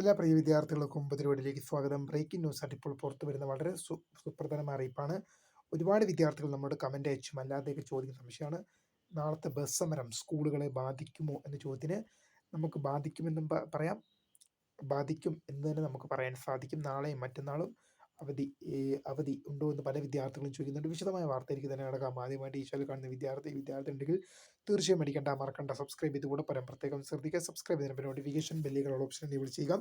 എല്ലാ പ്രിയ വിദ്യാർത്ഥികൾക്കും പരിപാടിയിലേക്ക് സ്വാഗതം. ബ്രേക്കിംഗ് ന്യൂസ് ആയിട്ട് ഇപ്പോൾ പുറത്തു വരുന്ന വളരെ സു സുപ്രധാനമായ അറിയിപ്പാണ്. ഒരുപാട് വിദ്യാർത്ഥികൾ നമ്മോട് കമന്റ് അയച്ചും അല്ലാതെയൊക്കെ ചോദിക്കുന്ന സംശയമാണ്. നാളത്തെ ബസ് സമരം സ്കൂളുകളെ ബാധിക്കുമോ എന്ന ചോദ്യത്തിന് നമുക്ക് ബാധിക്കുമെന്നും പറയാം. ബാധിക്കും എന്ന് തന്നെ നമുക്ക് പറയാൻ സാധിക്കും. നാളെയും മറ്റന്നാളും അവധി അവധി ഉണ്ടോ എന്ന് പല വിദ്യാർത്ഥികളും ചോദിക്കുന്നുണ്ട്. വിശദമായ വാർത്തയിലേക്ക് തന്നെ നടക്കാം ആദ്യമായിട്ട് ഈ കാണുന്ന വിദ്യാർത്ഥി വിദ്യാർത്ഥി ഉണ്ടെങ്കിൽ തീർച്ചയായും അടിക്കേണ്ട മറക്കണ്ട. സബ്സ്ക്രൈബ് ചെയ്തുകൂടെ? പരം പ്രത്യേകം ശ്രദ്ധിക്കുക. സബ്സ്ക്രൈബ് ചെയ്യുന്ന നോട്ടിഫിക്കേഷൻ ബെല്ലുകളുള്ള ഓപ്ഷൻ എനേബിൾ ചെയ്യുക.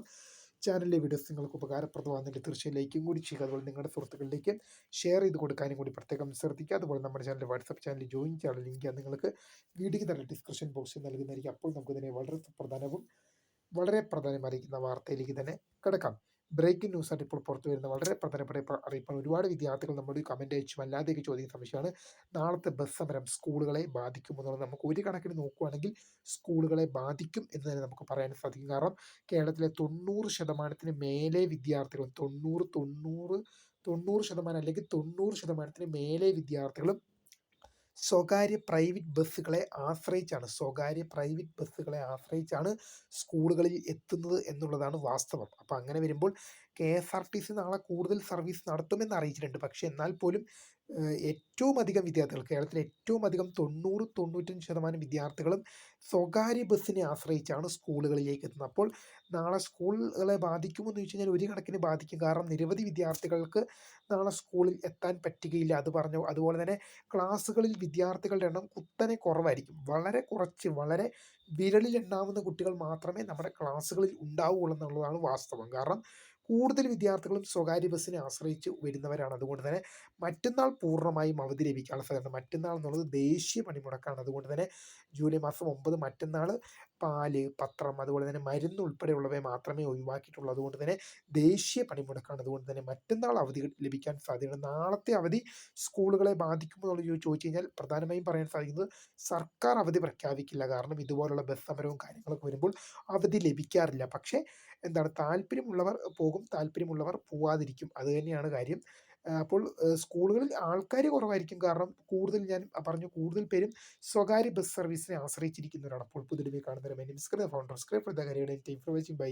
ചാനലിലെ വീഡിയോസ് നിങ്ങൾക്ക് ഉപകാരപ്രദമാകുന്നുണ്ട് തീർച്ചയായും ലൈക്കും കൂടി ചെയ്യുക. അതുപോലെ നിങ്ങളുടെ സുഹൃത്തുക്കളിലേക്ക് ഷെയർ ചെയ്ത് കൊടുക്കാനും കൂടി പ്രത്യേകം ശ്രദ്ധിക്കുക. അതുപോലെ നമ്മുടെ ചാനൽ വാട്സപ്പ് ചാനൽ ജോയിൻ ചെയ്യാനുള്ള ലിങ്ക് നിങ്ങൾക്ക് വീഡിയോയ്ക്ക് തന്നെ ഡിസ്ക്രിപ്ഷൻ ബോക്സിൽ നൽകുന്നതായിരിക്കും. അപ്പോൾ നമുക്ക് തന്നെ വളരെ സുപ്രധാനവും വളരെ പ്രധാനമായിരിക്കുന്ന വാർത്തയിലേക്ക് തന്നെ കിടക്കാം. ബ്രേക്കിംഗ് ന്യൂസ് ആയിട്ട് ഇപ്പോൾ പുറത്തു വരുന്ന വളരെ പ്രധാനപ്പെട്ട അറിയിപ്പാണ് ഒരുപാട് വിദ്യാർത്ഥികൾ നമ്മുടെ കമന്റ് അയച്ചും. അല്ലാതെയൊക്കെ ചോദിക്കുന്ന സംശയമാണ്. നാളത്തെ ബസ് സമരം സ്കൂളുകളെ ബാധിക്കും എന്നുള്ളത് നമുക്ക് ഒരു കണക്കിന് നോക്കുകയാണെങ്കിൽ സ്കൂളുകളെ ബാധിക്കും എന്ന് തന്നെ നമുക്ക് പറയാൻ സാധിക്കും. കാരണം കേരളത്തിലെ തൊണ്ണൂറ് ശതമാനത്തിന് മേലെ വിദ്യാർത്ഥികളും തൊണ്ണൂറ് തൊണ്ണൂറ് തൊണ്ണൂറ് ശതമാനം അല്ലെങ്കിൽ തൊണ്ണൂറ് ശതമാനത്തിന് മേലെ വിദ്യാർത്ഥികളും സ്വകാര്യ പ്രൈവറ്റ് ബസ്സുകളെ ആശ്രയിച്ചാണ് സ്വകാര്യ പ്രൈവറ്റ് ബസ്സുകളെ ആശ്രയിച്ചാണ് സ്കൂളുകളിൽ എത്തുന്നത് എന്നുള്ളതാണ് വാസ്തവം. അപ്പോൾ അങ്ങനെ വരുമ്പോൾ K S R T C നാളെ കൂടുതൽ സർവീസ് നടത്തുമെന്ന് അറിയിച്ചിട്ടുണ്ട്. പക്ഷേ എന്നാൽ പോലും ഏറ്റവും അധികം വിദ്യാർത്ഥികൾ കേരളത്തിലെ ഏറ്റവും അധികം തൊണ്ണൂറ് തൊണ്ണൂറ്റഞ്ച് ശതമാനം വിദ്യാർത്ഥികളും സ്വകാര്യ ബസ്സിനെ ആശ്രയിച്ചാണ് സ്കൂളുകളിലേക്ക് എത്തുന്നത്. അപ്പോൾ നാളെ സ്കൂളുകളെ ബാധിക്കുമോ എന്ന് ചോദിച്ചു കഴിഞ്ഞാൽ ഒരു കണക്കിന് ബാധിക്കും. കാരണം നിരവധി വിദ്യാർത്ഥികൾക്ക് നാളെ സ്കൂളിൽ എത്താൻ പറ്റുകയില്ല അത് പറഞ്ഞു. അതുപോലെ തന്നെ ക്ലാസ്സുകളിൽ വിദ്യാർത്ഥികളുടെ എണ്ണം കുത്തനെ കുറവായിരിക്കും. വളരെ കുറച്ച് വളരെ വിരലിൽ എണ്ണാവുന്ന കുട്ടികൾ മാത്രമേ നമ്മുടെ ക്ലാസ്സുകളിൽ ഉണ്ടാവുകയുള്ളൂ എന്നുള്ളതാണ് വാസ്തവം. കാരണം കൂടുതൽ വിദ്യാർത്ഥികളും സ്വകാര്യ ബസ്സിനെ ആശ്രയിച്ച് വരുന്നവരാണ്. അതുകൊണ്ട് തന്നെ മറ്റന്നാൾ പൂർണമായും അവധി ലഭിക്കാനുള്ള സാധ്യത മറ്റന്നാൾ എന്നുള്ളത് ദേശീയ പണിമുടക്കാണ്. അതുകൊണ്ട് തന്നെ ജൂലൈ മാസം ഒമ്പത് മറ്റന്നാൾ പാൽ പത്രം അതുപോലെ തന്നെ മരുന്ന് ഉൾപ്പെടെയുള്ളവയെ മാത്രമേ ഒഴിവാക്കിയിട്ടുള്ളൂ. അതുകൊണ്ട് തന്നെ ദേശീയ പണിമുടക്കാണ്. അതുകൊണ്ട് തന്നെ മറ്റന്നാൾ അവധി ലഭിക്കാൻ സാധ്യതയുണ്ട്. നാളത്തെ അവധി സ്കൂളുകളെ ബാധിക്കുമോ എന്നുള്ള ചോദിച്ചു കഴിഞ്ഞാൽ പ്രധാനമായും പറയാൻ സാധിക്കുന്നത് സർക്കാർ അവധി പ്രഖ്യാപിക്കില്ല. കാരണം ഇതുപോലുള്ള ബസ് സമരവും കാര്യങ്ങളൊക്കെ വരുമ്പോൾ അവധി ലഭിക്കാറില്ല. പക്ഷേ എന്താണ് താല്പര്യമുള്ളവർ പോകും താല്പര്യമുള്ളവർ പോവാതിരിക്കും. അത് തന്നെയാണ് കാര്യം. അപ്പോൾ സ്കൂളുകളിൽ ആൾക്കാർ കുറവായിരിക്കും. കാരണം കൂടുതൽ ഞാൻ പറഞ്ഞു കൂടുതൽ പേരും സ്വകാര്യ ബസ് സർവീസിനെ ആശ്രയിച്ചിരിക്കുന്നവരാണ്. അപ്പോൾ പുതുമയെ കാണുന്നവരെ founder script time for watching bye